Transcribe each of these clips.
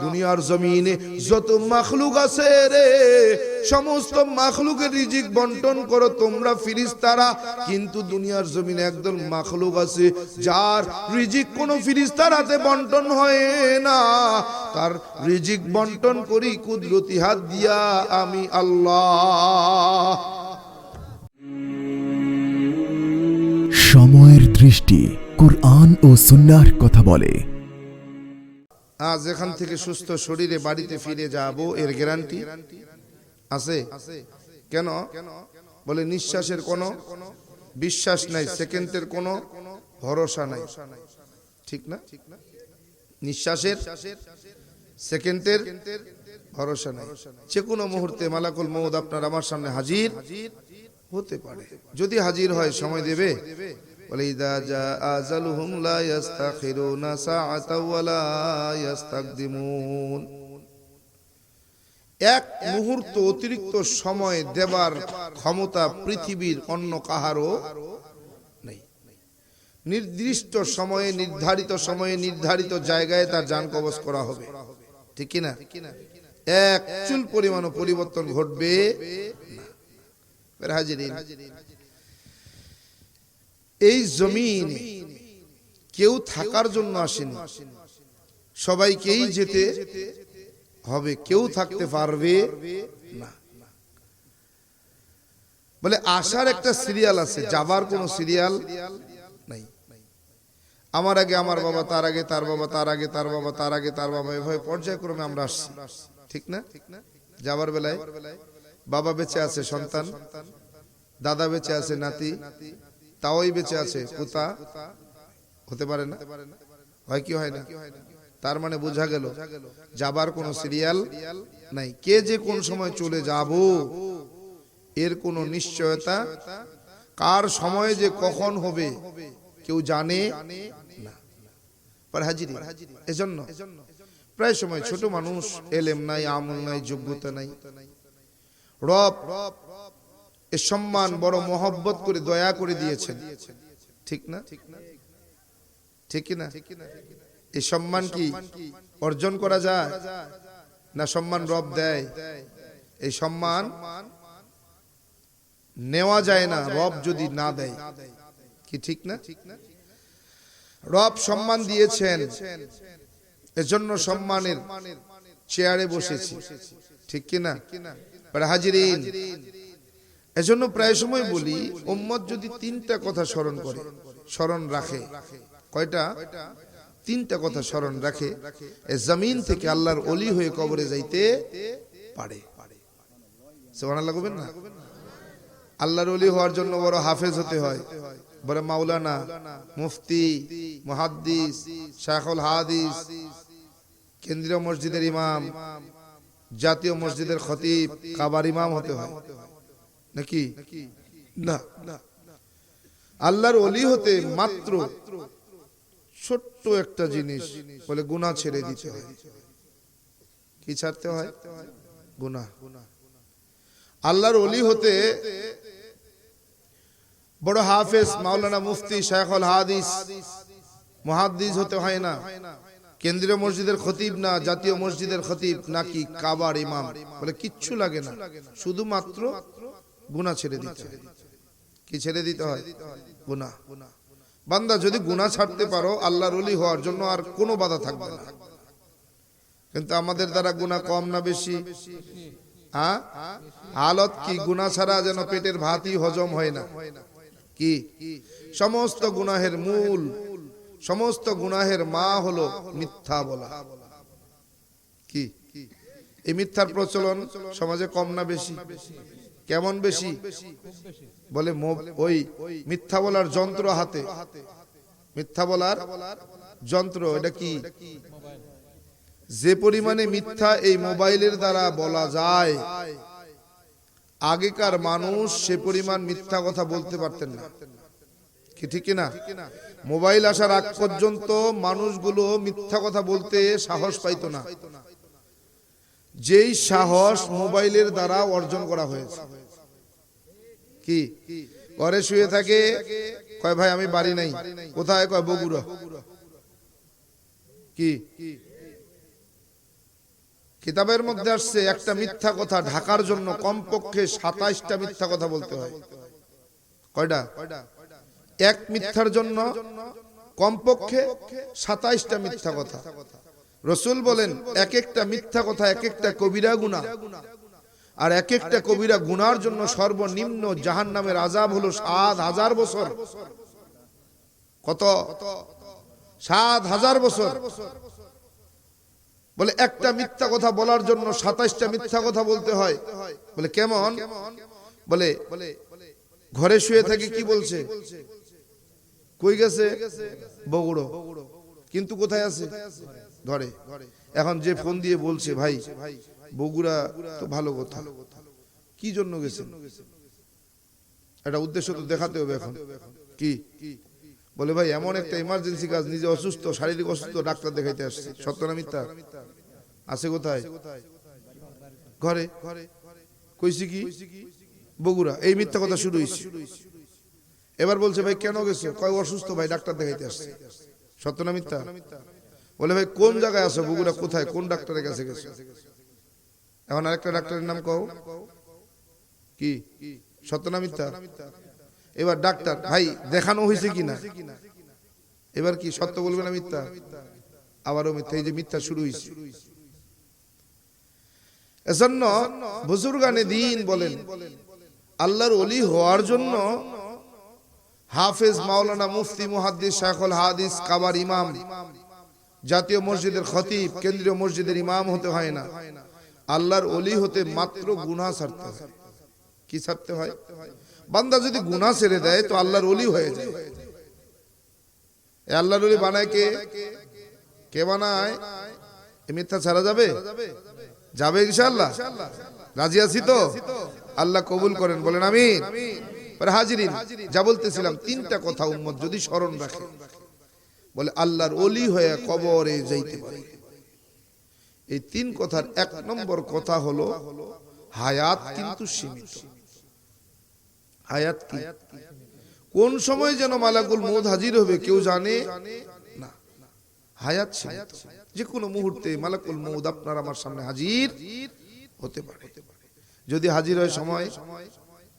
দুনিয়ার আছে কিন্তু দুনিয়ার মাখলুক আছে, যার রিজিক কোনো হাতে বন্টন হয় না। তার রিজিক বন্টন করি কুদরতি হাত দিয়া আমি আল্লাহ। দৃষ্টি কোরআন ও সুন্নাহর কথা বলে। আজ এখান থেকে সুস্থ শরীরে বাড়িতে ফিরে যাব, এর গ্যারান্টি আছে? কেন? বলে নিঃশ্বাসের কোনো বিশ্বাস নাই, সেকেন্ডের কোনো ভরসা নাই। ঠিক না? নিঃশ্বাসের সেকেন্ডের ভরসা নাই। যে কোনো মুহূর্তে মালাকুল মৌদ আপনার আমার সামনে হাজির হতে পারে। যদি হাজির হয়, সময় দেবে? এক মুহূর্ত অতিরিক্ত সময় দেবার ক্ষমতা পৃথিবীর অন্য কাহারও নেই। নির্দিষ্ট সময়ে, নির্ধারিত সময়ে, নির্ধারিত জায়গায় তার যান কবজ করা হবে। ঠিক না এক চুল পরিমাণও পরিবর্তন ঘটবে হাজিরিন এই জমিন কেউ থাকার জন্য আসেনি। সবাইকেই যেতে হবে, কেউ থাকতে পারবে না। বলে আসার একটা সিরিয়াল আছে, যাবার কোনো সিরিয়াল নাই। আমার আগে আমার বাবা, তার আগে তার বাবা, তার আগে তার বাবা, তার আগে তার বাবা, এভাবে পর্যায়ক্রমে আমরা আসছি। ঠিক না? যাবার বেলায় বাবা বেঁচে আছে সন্তান, দাদা বেঁচে আছে নাতি তাওই বেঁচে আছে পুতা হতে পারে না? হয় কি হয় না? তার মানে বোঝা গেল, যাবার কোনো সিরিয়াল নাই। কে যে কোন সময় চলে যাব, এর কোনো নিশ্চয়তা কার সময় যে কখন হবে, কেউ জানে এজন্য প্রায় সময় ছোট মানুষ এলেম নাই, আমল নাই, যোগ্যতা নাই। রব রব এ সম্মান বড় মহব্বত করে দয়া করে দিয়েছেন। ঠিক না? ঠিক কি না? এই সম্মান কি অর্জন করা যায় না সম্মান রব দেয়? এই সম্মান নেওয়া যায় না রব যদি না দেয়। কি ঠিক না? রব সম্মান দিয়েছেন এজন্য সম্মানের চেয়ারে বসেছি। ঠিক কি না? হাজিরিন এজন্য প্রায় সময় বলি, উম্মত যদি তিনটা কথা স্মরণ করে, স্মরণ রাখে। কয়টা? তিনটা কথা স্মরণ রাখে জমিন থেকে আল্লাহর অলি হয়ে কবরে যাইতে পারে। কবেন না? আল্লাহর অলি হওয়ার জন্য বড় হাফেজ হতে হয়। বড় মাওলানা, মুফতি, মুহাদ্দিস শাহুল হাদিস, কেন্দ্রীয় মসজিদের ইমাম, জাতীয় মসজিদের খতিব, কাবার ইমাম হতে হয়। নাকি? না। আল্লাহর অলি হতে মাত্র ছোট্ট একটা জিনিস বলে গুনাহ ছেড়ে দিতে হয়। কি ছাড়তে হয়? গুনাহ। আল্লাহর অলি হতে বড় হাফেজ মাওলানা মুফতি শায়খুল হাদিস মুহাদ্দিস হতে হয় না। কেন্দ্রীয় মসজিদের খতিব না, জাতীয় মসজিদের খতিব, নাকি কাবার ইমাম? বলে কিচ্ছু লাগে না। শুধুমাত্র গুনাহ ছেড়ে দিতে হয়। কি ছেড়ে দিতে হয়? গুনাহ। বান্দা যদি গুনাহ ছাড়তে পারো আল্লাহর ওলি হওয়ার জন্য আর কোনো বাধা থাকবে না। কিন্তু আমাদের দ্বারা গুনাহ কম না বেশি? হ্যাঁ? হালত কি গুনাহ ছাড়া যেন পেটের ভাতই হজম হয় না? কি? সমস্ত গুনাহের মূল সমস্ত গুনাহের মা হলো মিথ্যা বলা। কি? এই মিথ্যার প্রচলন সমাজে কম না বেশি। কেমন বেশি? বলে ওই মিথ্যা বলার যন্ত্র হাতে। মিথ্যা বলার যন্ত্র এটা কি? যে পরিমাণে মিথ্যা এই মোবাইলের দ্বারা বলা যায় আগেকার মানুষ সে পরিমাণ মিথ্যা কথা বলতে পারতেন না। কি ঠিক না? মোবাইল আসার আগ পর্যন্ত মানুষগুলো মিথ্যা কথা বলতে সাহস পাইতো না। যেই সাহস মোবাইলের দ্বারা অর্জন করা হয়েছে। কি? ঘরে শুয়ে থাকে, কয়, ভাই, আমি বাড়ি নাই। কোথায়? কয়, বগুড়া। কি? কিতাবের মধ্যে আসছে, একটা মিথ্যা কথা ঢাকার জন্য কমপক্ষে সাতাইশটা মিথ্যা কথা বলতে হয়। কয়টা? এক মিথ্যার জন্য কমপক্ষে সাতাইশটা মিথ্যা কথা। রসুল বলেন এক একটা মিথ্যা কথা এক একটা কবিরা গুণা আর এক একটা কবিরা গুনার জন্য সর্বনিম্ন জাহান নামের আজাব হলো সাত হাজার বছর। কত? সাত হাজার বছর। বলে, একটা মিথ্যা কথা বলার জন্য সাতাইশটা মিথ্যা কথা বলতে হয়। বলে, কেমন? বলে, ঘরে শুয়ে থেকে কি বলছে? কই গেছে? বগুড়ো। কিন্তু কোথায় আছে? ঘরে। এখন যে ফোন দিয়ে বলছে, ভাই, বগুড়া তো ভালো কথা। কি জন্য গেছে একটা উদ্দেশ্য তো দেখাতে হবে এখন। কি? বলে, ভাই, এমন একটা ইমার্জেন্সি কাজ, নিজে অসুস্থ, শারীরিক অসুস্থ, ডাক্তার দেখাইতে আসছে। সত্য না মিথ্যা? আছে কোথায়? ঘরে। কইছি কি? বগুড়া। এই মিথ্যা কথা শুরু হয়েছে এবার বলছে, ভাই, কেন গেছে? কয়, অসুস্থ, ভাই, ডাক্তার দেখাইতে আসছে। সত্য না মিথ্যা? বলে, ভাই, কোন জায়গায় আছো? বগুড়া কোথায়? কোন ডাক্তারের কাছে গেছে? এখন আরেকটা ডাক্তারের নাম কও। কি? সত্য না মিথ্যা? এবার ডাক্তার, ভাই, দেখানো হয়েছে কিনা? এবার কি, সত্য বলবে না মিথ্যা? আবারও মিথ্যা, এই যে মিথ্যা শুরু হয়েছে। এজন্য বুজুর্গানে দিন বলেন, আল্লাহর অলি হওয়ার জন্য হাফেজ মাওলানা মুফতি মুহাদ্দিস শাইখুল হাদিস কাবার ইমাম জাতীয় মসজিদের খতিব, কেন্দ্রীয় মসজিদের ইমাম হতে হয় না। আল্লাহর অলি হতে মাত্র গুনাহ ছাড়তে হয়। কি ছাড়তে হয়? বান্দা যদি গুনাহ ছেড়ে দেয়, তো আল্লাহর অলি হয়ে যায়। আল্লাহর অলি বানায় কে? কে বানায়? এ মিথ্যা ছাড়া যাবে? যাবে ইনশাআল্লাহ। রাজি আছি তো? আল্লাহ কবুল করেন, বলেন আমি পরে হাজিরিন, যা বলতেছিলাম, তিনটা কথা উম্মত যদি স্মরণ রাখে। বলে, আল্লাহর অলি হয়ে কবরে যাইতে পারে। এই তিন কথার এক নম্বর কথা হলো, হায়াত কিন্তু সীমিত। হায়াত কি? কোন সময় যেন মালাকুল মৌদ হাজির হবে, কেউ জানে? না। হায়াত সীমিত। যে কোনো মুহূর্তে মালাকুল মৌদ আপনার আমার সামনে হাজির হতে পারে। যদি হাজির হয় সময়?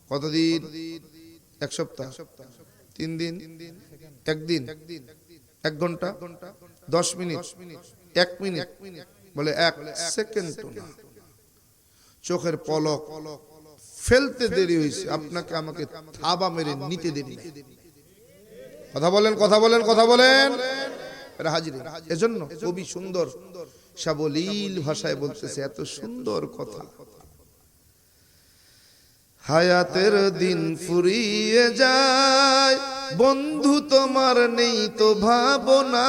কতদিন? এক সপ্তাহ? তিন দিন? একদিন? এক ঘণ্টা, দশ মিনিট, এক মিনিট, বলে এক সেকেন্ড চোখের পলক ফেলতে দেরি হয়েছে, আপনাকে আমাকে থাবা মেরে নিতে দেরি। কথা বলেন কথা বলেন কথা বলেন। এজন্য কবি সুন্দর সাবলীল ভাষায় বলতেছে, এত সুন্দর কথা। হায়াতের দিন ফুরিয়ে যায় বন্ধু তোমার নেই তো ভাবনা।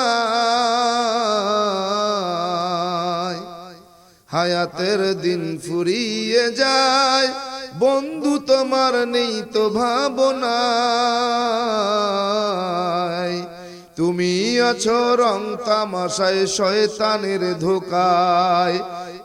হায়াতের দিন ফুরিয়ে যায়, বন্ধু তোমার নেই তো ভাবনা। তুমি আছো রং তামাশায় শয়তানের ধোকায়,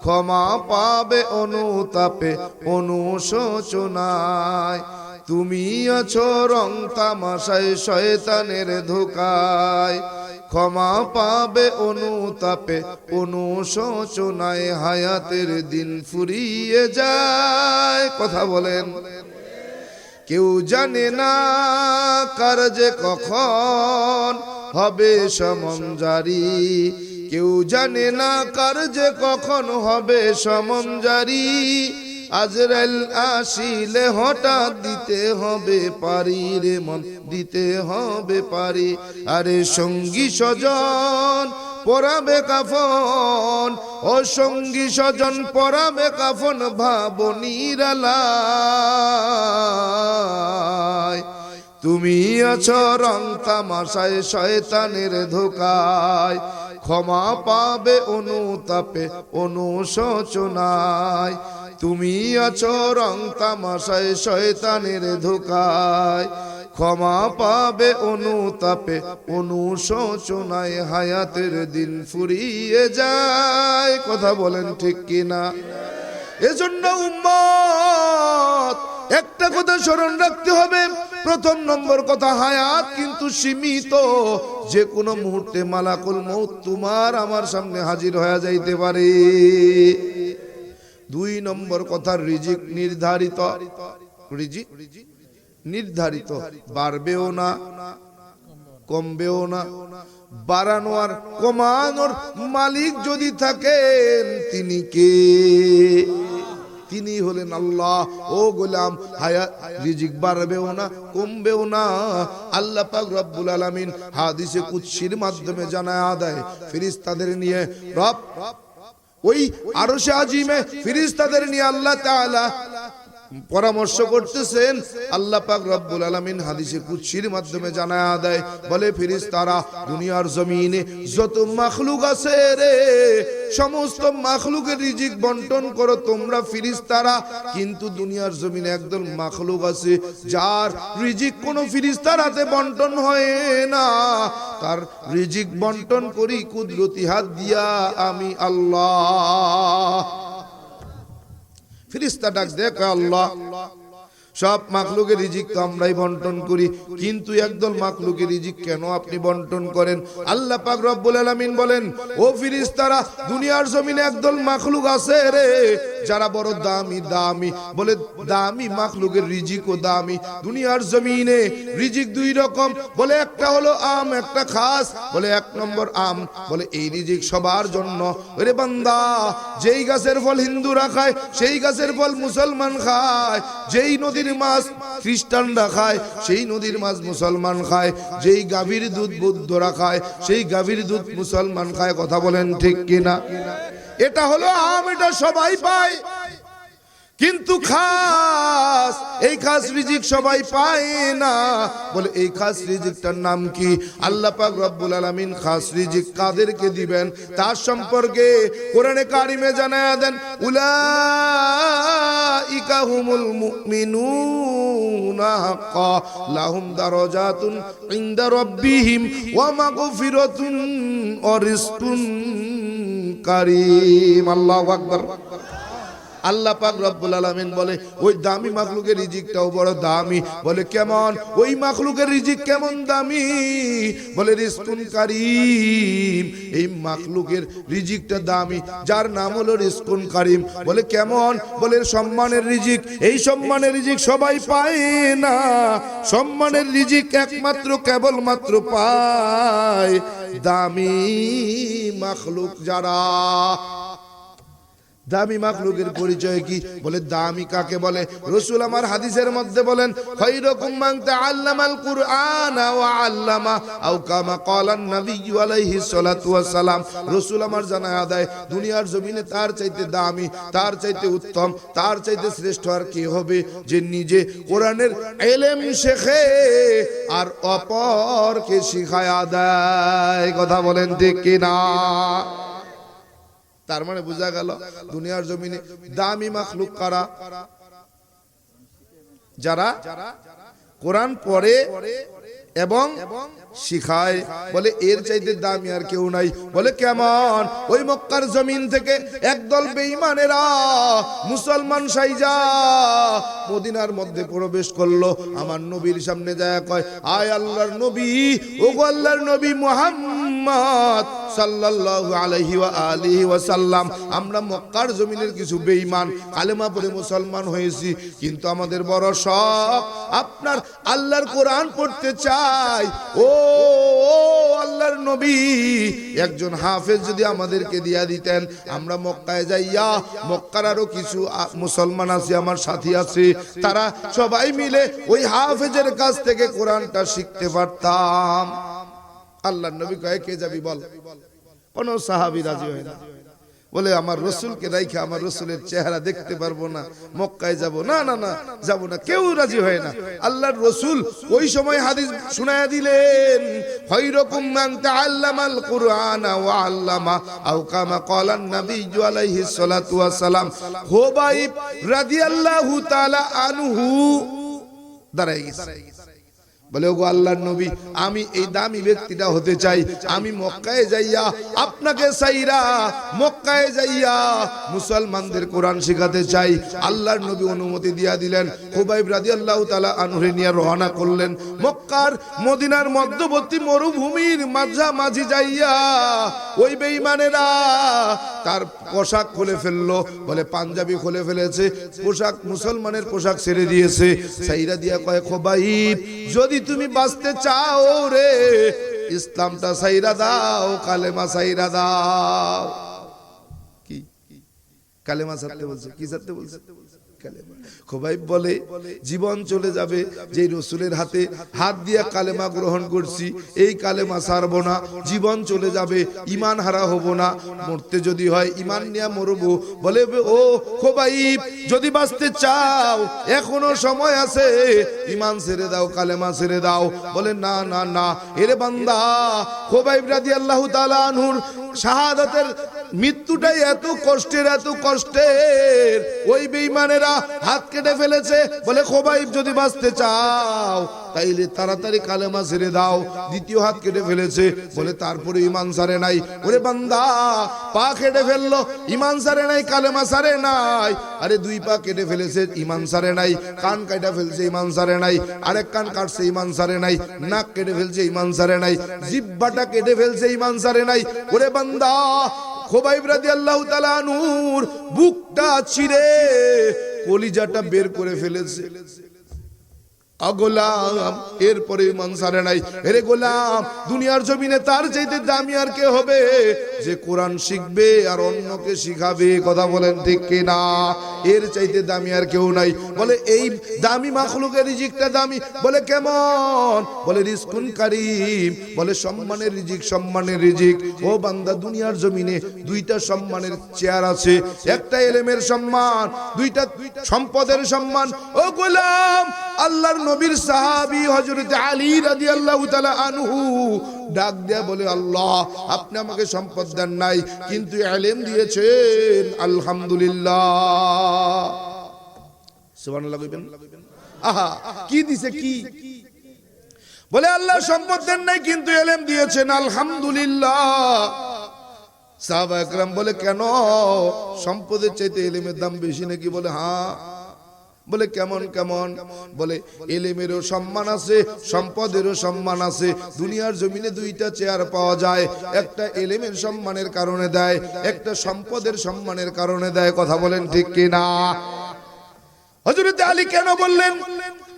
ক্ষমা পাবে অনুতাপে অনুশোচনায়। তুমি আছো রং তামাশায় শয়তানের ধোকায়। ক্ষমা পাবে অনুতাপে অনুশোচনায় হায়াতের দিন ফুরিয়ে যায়। কথা বলেন। কেউ জানে না কার যে কখন হবে সমন জারি। কেউ জানে না কার যে কখন হবে সমন জারি। আজরাইল আসিলে হঠাৎ দিতে হবে পারি রে মন, দিতে হবে পারি। আরে সঙ্গী স্বজন, পরাবে কাফন, ও সঙ্গী স্বজন, পরাবে কাফন ভাব নিরালায় তুমি আছো রং তামাশায়, শয়তানের ধোকায়। ক্ষমা পাবে অনুতাপে অনুশোচনায়। তুমি আছো রং তামাশায় শয়তানের ধোকায়। ক্ষমা পাবে অনুতাপে অনুশোচনায়, হায়াতের দিন ফুরিয়ে যায়। কথা বলেন ঠিক কিনা? এজন্য উম্মত, একটা কথা স্মরণ রাখতে হবে। প্রথম নম্বর কথা হায়াত, কিন্তু সীমিত। যে কোনো মুহূর্তে মালাকুল মৌত তোমার আমার সামনে হাজির হয়ে যাইতে পারে। দুই নম্বর কথা, রিজিক নির্ধারিত। রিজিক? নির্ধারিত। বাড়বেও না, কমবেও না। বাড়ানো আর কমানোর মালিক যদি থাকেন, তিনি কে? তিনি হলেন আল্লাহ। ও গোলাম হায়াত রিজিক বাড়বেও না, কমবেও না। আল্লাহ পাক রব্বুল আলামিন হাদিসে কুৎসির মাধ্যমে জানায় আদায় ফেরেশতাদের নিয়ে। রব, ওই আরশে আজিমে ফিরিস্তাদের নিয়ে আল্লাহ তাআলা পরামর্শ করতেছেন, আল্লাহ পাক রব্বুল আলামিন হাদিসে কুৎসির মাধ্যমে জানায় দেয়, বলে ফেরেশতারা, দুনিয়ার জমিনে যত মাখলুক আছে রে, সমস্ত মাখলুকের রিজিক বন্টন করো তোমরা ফিরিস্তারা কিন্তু দুনিয়ার জমিনে একদল মাখলুক আছে, যার রিজিক কোনো ফিরিস্তার হাতে বন্টন হয় না। তার রিজিক বন্টন করি কুদরতি হাত দিয়া আমি আল্লাহ। ফিরিস্তা ডাক, দেখ আল্লাহ, সব মাকলুকের রিজিক তো আমরাই বন্টন করি। কিন্তু একদল মাকলুকের রিজিক কেন আপনি বন্টন করেন? আল্লাহ পাক রব্বুল আলামিন বলেন, ও ফিরিস্তারা দুনিয়ার জমিনে একদল মাকলুক আছে রে। যারা বড় দামি দামি। বলে দামি মাখলুকের ও দামি। দুনিয়ার জমিনে রিজিক দুই রকম। বলে একটা হলো আম, একটা খাস। বলে এক নম্বর আম। বলে এই রিজিক সবার জন্য। ওরে বান্দা, যেই গাছের ফল হিন্দুরা খায়, সেই গাছের ফল মুসলমান খায়। যেই নদীর মাছ খ্রিস্টানরা খায়, সেই নদীর মাছ মুসলমান খায়। যেই গাভীর দুধ বৌদ্ধরা খায়, সেই গাভীর দুধ মুসলমান খায়। কথা বলেন ঠিক কিনা? এটা হলো আম এটা সবাই পায়। কিন্তু খাস, এই খাস রিজিক সবাই পায় না। বলে, এই খাস রিজিকটার নাম কি? আল্লাহ পাক রব্বুল আলামিন খাস রিজিক কাদেরকে দিবেন? তার সম্পর্কে কোরআনে কারিমে জানায়া দেন, উলাইকা হুমুল মুমিনুনা হাক্কা, লাহুম দারাজাতুন ইনদা রাব্বিহিম, ওয়া মাগফিরাতুন ওয়া রিজকুন কারীম, আল্লাহু আকবার। আল্লাহ পাক রব্বুল আলামিন বলে, ওই দামি মাখলুকের রিজিকটাও বড় দামি। বলে, কেমন? ওই মাখলুকের রিজিক কেমন দামি? বলে, রিজকুন কারিম। এই মাখলুকের রিজিকটা দামি, যার নাম হলো রিজকুন কারিম। বলে, কেমন? বলে, সম্মানের রিজিক। এই সম্মানের রিজিক সবাই পায় না। সম্মানের রিজিক একমাত্র, কেবলমাত্র পায় দামি মখলুক যারা দামি মাখলুকের পরিচয় কি? বলে, দামি কাকে বলে? রসুল আমার হাদিসের মধ্যে বলেন, খৈরকুম মান তাআল্লামাল কুরআন ওয়া আল্লামা আও কামা ক্বালান আলাইহি সালাতু ওয়াস সালাম। রসুল আমার দুনিয়ার জমিনে তার চাইতে দামি, তার চাইতে উত্তম, তার চাইতে শ্রেষ্ঠ আর কি হবে যে নিজে কোরআনের এলেম শেখে আর অপরকে শিখায়া দেয় কথা বলেন ঠিক কিনা? তার মানে বোঝা গেল দুনিয়ার জমিনে দামি মাখলুক কারা? যারা কোরআন পড়ে এবং শিখায়। বলে এর চাইতে দামি আর কেউ নাই। বলে কেমন? ওই মক্কার জমিন থেকে একদল বেঈমানেরা মুসলমান সাইজা মদিনার মধ্যে প্রবেশ করল। আমার নবীর সামনে যায় কয়, আয় আল্লাহর নবী ও আল্লাহর নবী মুহাম্মদ সাল্লাল্লাহু আলাইহি ওয়া আলিহি ওয়া সাল্লাম আমরা মক্কার জমিনের কিছু বেঈমান কালেমা পড়ে মুসলমান হয়েছি, কিন্তু আমাদের বড় শখ, আপনার আল্লাহর কোরআন পড়তে চাই। ও আল্লাহর নবী, একজন হাফেজ যদি আমাদেরকে দিয়া দিতেন, আমরা মক্কায় যাইয়া, মক্কার আরও কিছু মুসলমান আছে, আমার সাথী আছে, তারা সবাই মিলে ওই হাফেজের কাছ থেকে কোরআনটা শিখতে পারতাম। আল্লাহ নবী কয়ে, কে যাবি বল? কোন সাহাবি রাজি হয় না। বলে, আমার রসুলকে রাইখে, আমার রসুলের চেহারা দেখতে পারব না, মক্কায় যাব। না না না, যাব না, কেউ রাজি হয় না। আল্লাহর রসুল ওই সময় হাদিস শুনায়া দিলেন তাআল্লামাল কুরআনা ওয়া আল্লামা আও কামা ক্বালান নাবিয়্যু আলাইহিস সালাতু ওয়াস সালাম। হুবাইব রাদিয়াল্লাহু তাআলা আনহু দাঁড়ায় গেছে। বলে, ওগো আল্লাহর নবী, আমি এই দামি ব্যক্তিটা হতে চাই। আমি মক্কায় যাইয়া আপনাকে সাইরা মক্কায় যাইয়া মুসলমানদের কোরআন শেখাতে চাই। আল্লাহর নবী অনুমতি দিয়া দিলেন। হুবাইব রাদিয়াল্লাহু তাআলা আনহুরে নিয়ে রওনা করলেন। মক্কার মদিনার মধ্যবর্তী মরুভূমির মাঝামাঝি যাইয়া ওই বেঈমানেরা তার পোশাক খুলে ফেলল। বলে, পাঞ্জাবি খুলে ফেলেছে, পোশাক মুসলমানের পোশাক ছেড়ে দিয়েছে। সাইরা দিয়া কয় খোবাইব যদি তুমি বাঁচতে চাও রে। ইসলামটা সাইরা দাও, কালেমা সাইরা দাও। কি? কালেমা ছাড়তে বলছে, কি ছাড়তে বলছে? কালেমা। খোবাইব বলে, জীবন চলে যাবে যে রসুলের হাতে হাত দিয়া কালেমা গ্রহণ করছি, এই কালেমা ছাড়বো না, জীবন চলে যাবে ইমান হারা হব না, মরতে যদি হয় ইমান নিয়ে মরবো। বলে, ও খোবাইব, যদি বাঁচতে চাও, এখনও সময় আছে ইমান ছেড়ে দাও, কালেমা ছেড়ে দাও। বলে, না না না, এরে বান্দা, খোবাইব রাদি আল্লাহ তালানহুর শাহাদাতের মৃত্যুটাই এত কষ্টের এত কষ্টের। ওই বেঈমানেরা হাত কেটে ফেলেছে, বলে খোবাইব যদি বাঁচতে চাও, তাইলে তাড়াতাড়ি কালেমা ছেড়ে দাও। দ্বিতীয় হাত কেটে ফেলেছে, বলে তারপরে ইমান সারে নাই। ওরে বান্দা, পা কেটে ফেলল ইমান সারে নাই, কালেমা সারে নাই। আরে দুই পা কেটে ফেলেছে ইমান সারে নাই। কান কাটা ফেলছে ইমান সারে নাই। আরেক কান কাটছে ইমান সারে নাই। নাক কেটে ফেলছে ইমান সারে নাই। জিব্বাটা কেটে ফেলছে ইমান সারে নাই। ওরে বান্দা খোবাইব বুকটা ছিঁড়ে কলিজাটা বের করে ফেলেছে। আগোলাম এরপরে ইমান সারে নাই। এরে গোলাম, দুনিয়ার জমিনে তার দামি আর কে হবে? যে কোরআন শিখবে আর অন্যকে শিখাবে, কথা বলেন ঠিক এর চাইতে দামি আর কেউ নাই। বলে, এই দামি মাখলুকের রিজিকটা দামি। বলে, কেমন? বলে রিস্কুন কারিম। বলে, সম্মানের রিজিক সম্মানের রিজিক। ও বান্দা, দুনিয়ার জমিনে দুইটা সম্মানের চেয়ার আছে। একটা এলেমের সম্মান, দুইটা সম্পদের সম্মান। ও গোলাম, আল্লাহর নবীর সাহাবী হযরত আলী রাদিয়াল্লাহু তাআলা আনহু ডাক দেয়া বলে, আল্লাহ, আপনি আমাকে সম্পদ দেন নাই, কিন্তু ইলম দিয়েছেন। আলহামদুলিল্লাহ। সুবহানাল্লাহ কইবেন? আহা, কি দিছে কি? বলে, আল্লাহ সম্পদ দেন নাই, কিন্তু এলেম দিয়েছেন। আলহামদুলিল্লাহ। সাহাবা একরাম বলে, কেন? সম্পদের চাইতে এলেমের দাম বেশি নাকি? বলে হ্যাঁ বলে, কেমন কেমন? বলে, এলেমেরও সম্মান আছে, সম্পদেরও সম্মান আছে। দুনিয়ার জমিনে দুইটা চেয়ার পাওয়া যায়। একটা এলেমের সম্মানের কারণে দেয়, একটা সম্পদের সম্মানের কারণে দেয়। কথা বলেন ঠিক কিনা? হজরত আলী কেন বললেন,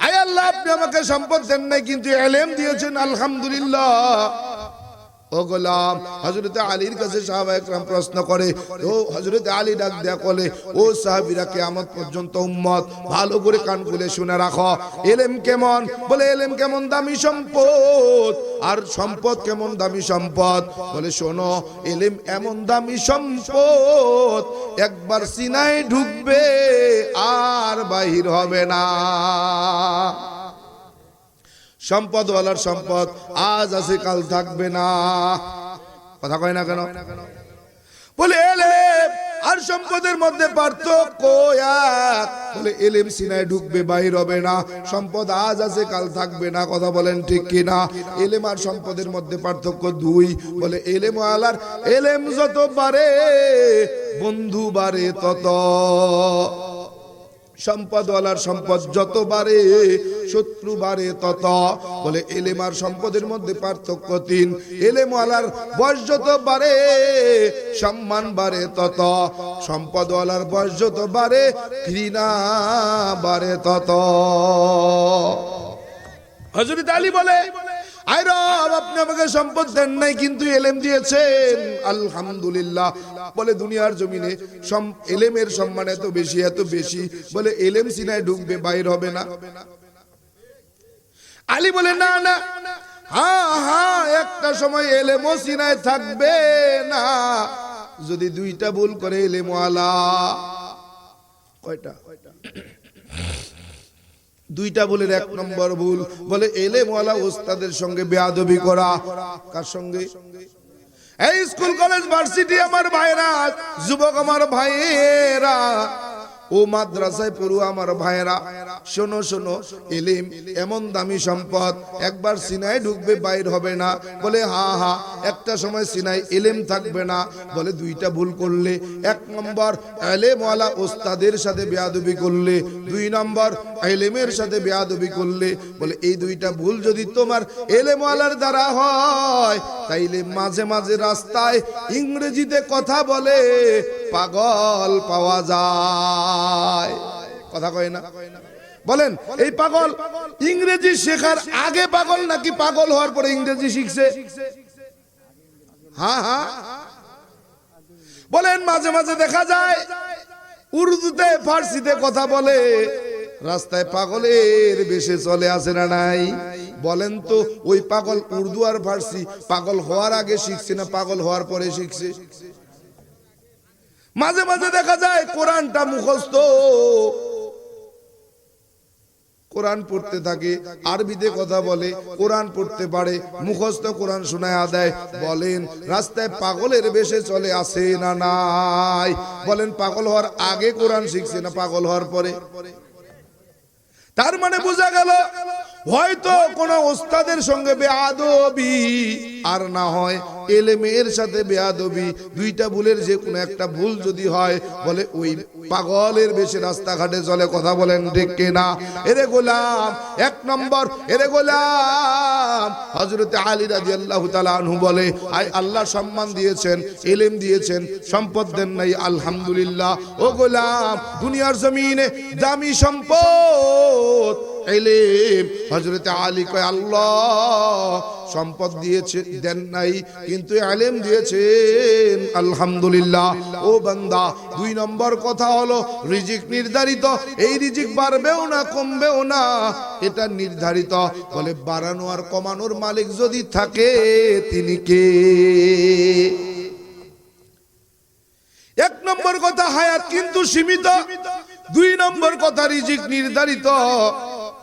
আয় আল্লাহ, আপনি আমাকে সম্পদ দেন নাই, কিন্তু এলেম দিয়েছেন, আলহামদুলিল্লাহ। ও গোলাম আলীর কাছে একরাম প্রশ্ন করে, ও আলী ডাক দেয়া কলে, ও সাহাবিরা পর্যন্ত উম্মত, ভালো করে কান খুলে শুনে রাখো। এলেম কেমন? বলে, এলেম কেমন দামি সম্পদ, আর সম্পদ কেমন দামি সম্পদ? বলে, শোনো, এলেম এমন দামি সম্পদ, একবার সিনায় ঢুকবে আর বাহির হবে না। সম্পদওয়ালার সম্পদ আজ আছে, কাল থাকবে না। কথা কয় না কেন? বলে, এলেম, আর সম্পদের মধ্যে পার্থক্য বলে, এলেম সিনায় ঢুকবে, বাহির হবে না। সম্পদ আজ আছে, কাল থাকবে না। কথা বলেন ঠিক কি না এলেম আর সম্পদের মধ্যে পার্থক্য দুই। বলে, এলেম আলার এলেম যত বাড়ে, বন্ধু বাড়ে তত। সম্পদওয়ালার সম্পদ যত বাড়ে শত্রু বাড়ে তত। বলে এলেম আর সম্পদের মধ্যে পার্থক্য তিন। এলেমওয়ালার বয়স যত বাড়ে সম্মান বাড়ে তত। সম্পদওয়ালার বয়স যত বাড়ে ঘৃণা বাড়ে তত। হজরত আলী বলে আয় রব আপনি সম্পদ দেন নাই, কিন্তু এলেম দিয়েছেন। আলহামদুলিল্লাহ। বলে, দুনিয়ার জমিনে এলেমের সম্মান এত বেশি এত বেশি। বলে, এলেম সিনায় ঢুকবে, বাইর হবে না। আলী বলে, না না। হ্যাঁ হ্যাঁ একটা সময় এলেমও সিনায় থাকবে না। যদি দুইটা ভুল করে এলেমওয়ালা। কয়টা? দুইটা ভুলের এক নম্বর ভুল। বলে, এলেমওয়ালা ওস্তাদের সঙ্গে বেয়াদবি করা। কার সঙ্গে? এই স্কুল, কলেজ, ভার্সিটি আমার ভাইরা যুবক আমার ভাইয়েরা, ও মাদ্রাসায় পড়ু আমার ভাইয়েরা, শোনো শোনো, এলিম এমন দামি সম্পদ, একবার সিনাই ঢুকবে, বাইর হবে না। বলে, হা হা, একটা সময় সিনাই এলেম থাকবে না। বলে, দুইটা ভুল করলে। এক নম্বর, এলেমওয়ালা ওস্তাদের সাথে বেয়াদবি করলে। দুই নম্বর এলেমের সাথে বেয়াদবি করলে বলে, এই দুইটা ভুল যদি তোমার এলেমওয়ালার দ্বারা হয়, তাইলে মাঝে মাঝে রাস্তায় ইংরেজিতে কথা বলে পাগল পাওয়া যায়। কথা কয় না। বলেন, এই পাগল, ইংরেজি শেখার আগে পাগল নাকি পাগল হওয়ার পরে ইংরেজি শিখছে? হ্যাঁ হ্যাঁ বলেন, মাঝে মাঝে দেখা যায় উর্দুতে, ফার্সিতে কথা বলে রাস্তায় পাগলের বেশে চলে আসে না নাই? বলেন তো, ওই পাগল উর্দু আর ফার্সি, পাগল হওয়ার আগে শিখছে না পাগল হওয়ার পরে শিখছে? মাঝে মাঝে দেখা যায় কোরআনটা মুখস্থ। কোরআন পড়তে থাকে, আরবিতে কথা বলে, কোরআন পড়তে পারে, মুখস্থ কোরআন শোনায় আদায়। বলেন, রাস্তায় পাগলের বেশে চলে আসে না নাই? বলেন, পাগল হওয়ার আগে কোরআন শিখছে না পাগল হওয়ার পরে? তার মানে বোঝা গেল হয়তো কোন ওস্তাদের সঙ্গে বেআবি আর না হয় এলেমের সাথে বেয়াদবি, দুইটা ভুলের যে কোনো একটা ভুল যদি হয়, বলে ওই পাগলের বেশি রাস্তাঘাটে চলে কথা বলেন, ঠিক না এরে গোলাম, এক নম্বর, এরে গোলাম। হজরত আলী রাজি আল্লাহ আনহু বলে আই আল্লাহ সম্মান দিয়েছেন, এলেম দিয়েছেন, সম্পদ দেন নাই, আলহামদুলিল্লাহ। ও গোলাম, দুনিয়ার জমিনে দামি সম্পদ হজরতে আলী কয়, আল্লাহ, সম্পদ দিয়েছে, দেন নাই, কিন্তু আলেম দিয়েছেন, আলহামদুলিল্লাহ। ও বান্দা, দুই নম্বর কথা হলো, রিজিক নির্ধারিত, এই রিজিক বাড়বেও না, কমবেও না, এটা নির্ধারিত। বলে, বাড়ানো আর কমানোর মালিক যদি থাকে, তিনি কে? এক নম্বর কথা, হায়াত কিন্তু সীমিত। দুই নম্বর কথা, রিজিক নির্ধারিত।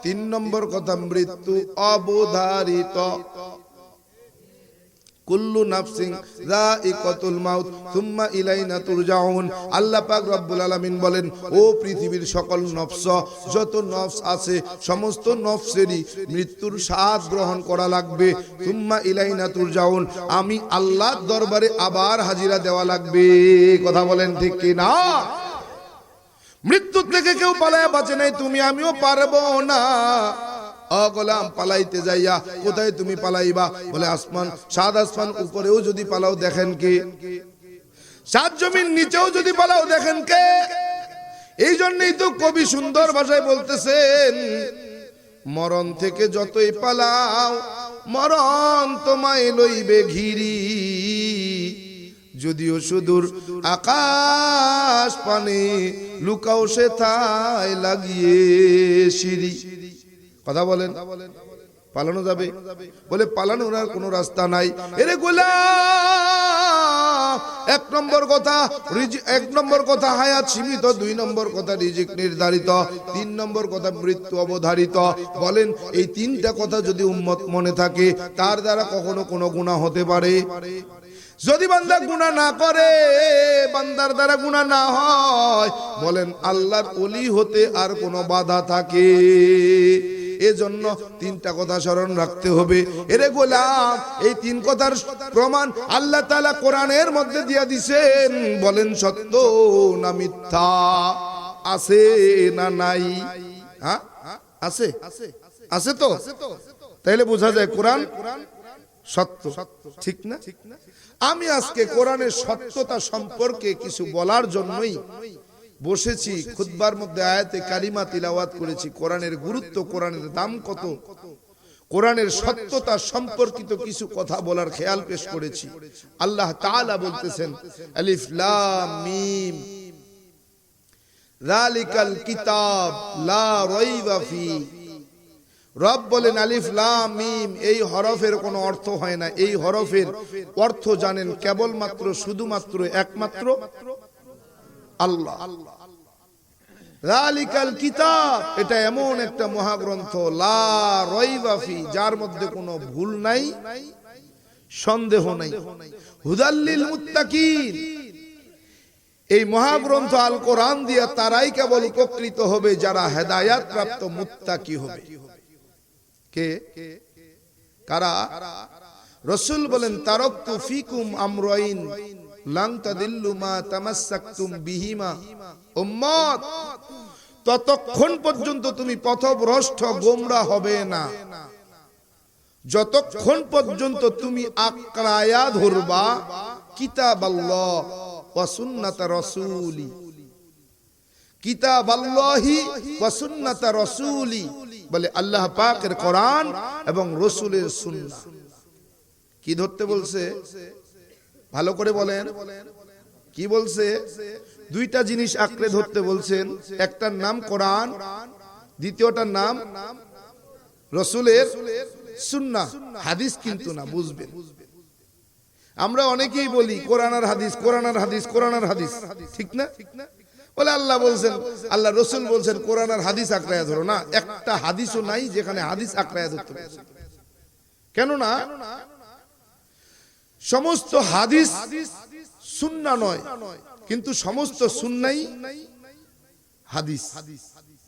তিন নম্বর কথা, মৃত্যু অবধারিত। কুল্লু নাফসিং যায়িকাতুল মাউত, সুম্মা ইলাইনা তুরজাউন। আল্লাহ পাক রব্বুল আলামিন বলেন, ও পৃথিবীর সকল নফস, যত নফস আছে, সমস্ত নফসেরই মৃত্যুর স্বাদ গ্রহণ করা লাগবে। সুম্মা ইলাইনা তুরজাউন, আমি আল্লাহর দরবারে আবার হাজিরা দেওয়া লাগবে। কথা বলেন ঠিক কি না মৃত্যুর থেকে কেউ পালায়, বাঁচে নাই তুমি, আমিও পারব না। অগলাম পালাইতে যাইয়া কোথায় তুমি পালাইবা? বলে আসমান সাদ আসমান উপরেও যদি পালাও, দেখেন কে? সাত জমিন নিচেও যদি পালাও, দেখেন কে? এই জন্যই তো কবি সুন্দর ভাষায় বলতেছেন, মরণ থেকে যতই পালাও, মরণ তোমায় লইবে ঘিরি। যদিও সুদূর আকাশ পানে, লুকাও সে থাই লাগিয়ে সিঁড়ি। কথা বলেন, পালানো যাবে? বলে পালানোর আর কোনো রাস্তা নাই। এরে গোলাম, এক নম্বর কথা এক নম্বর কথা হায়াত সীমিত, দুই নম্বর কথা রিজিক নির্ধারিত, তিন নম্বর কথা মৃত্যু অবধারিত। বলেন, এই তিনটা কথা যদি উম্মত মনে থাকে, তার দ্বারা কখনো কোনো গুণা হতে পারে? যদি বান্দা গুণা না করে, বান্দার দ্বারা গুণা না হয়, বলেন আল্লাহর অলি হতে আর কোনো বাধা থাকে। এজন্য তিনটা কথা স্মরণ রাখতে হবে। এরে গোলাম, এই তিন কথার প্রমাণ আল্লাহ তাআলা কোরআনের মধ্যে দিয়া দিছেন। বলেন সত্য না মিথ্যা? আছে না নাই? হ্যাঁ? আছে? আছে তো? তাইলে বোঝা যায় কোরআন সত্য। ঠিক না ঠিক না? আমি আজকে কোরআনের সত্যতা সম্পর্কে কিছু বলার জন্যই বসেছি, খুতবার মধ্যে আয়াতে কারিমা তিলাওয়াত করেছি। কোরআনের গুরুত্ব, কোরআনের দাম কত? কোরআনের সত্যতা সম্পর্কিত কিছু কথা বলার খেয়াল পেশ করেছি। আল্লাহ তাআলা বলতেছেন, আলিফ মিম। যালিকাল কিতাব লা রাইবা ফি রব বলেন আলিফ লাম মিম, এই হরফের কোনো অর্থ হয় না। এই হরফের অর্থ জানেন কেবলমাত্র, শুধুমাত্র একমাত্র আল্লাহ। রালিকাল কিতাব, এটা এমন একটা মহাগ্রন্থ, লা রইবা ফি, যার মধ্যে কোনো ভুল নাই, সন্দেহ নাই। হুদাল্লিল মুত্তাকিন, এই মহাগ্রন্থ আল কোরআন দিয়ে তারাই কেবল উপকৃত হবে, যারা হেদায়াত প্রাপ্ত মুত্তাকি হবে। কে? কারা? রসুল বলেন, তারকতু ফিকুম আমরাইন মা বিহিমা। উম্মত, ততক্ষণ পর্যন্ত তুমি পথভ্রষ্ট, গোমরা হবে না। যতক্ষণ পর্যন্ত তুমি আক্রায়া ধরবা কিতাব আল্লাহ ওয়া রাসূলি। কিতাব আল্লাহি ওয়া সুন্নাত রাসূলি। বলে আল্লাহ পাকের কোরআন এবং রসুলের সুন্নাহ। কি ধরতে বলছে? ভালো করে বলেন। কি বলছে? দুইটা জিনিস আঁকড়ে ধরতে বলছেন। একটার নাম কোরআন, দ্বিতীয়টার নাম রসুলের সুন্না হাদিস কিন্তু না, বুঝবেন। আমরা অনেকেই বলি, কোরআন আর হাদিস, কোরআন আর হাদিস, কোরআন আর হাদিস। ঠিক না? বলে আল্লাহ বলছেন, আল্লাহ রসুল বলছেন, কোরআন আর হাদিস আঁকড়াইয়া ধরো না। একটা হাদিসও নাই যেখানে হাদিস আঁকড়াইয়া ধরতে বলছে কেননা, সমস্ত হাদিস সুন্না নয়, কিন্তু সমস্ত সুন্নাই হাদিস হাদিস।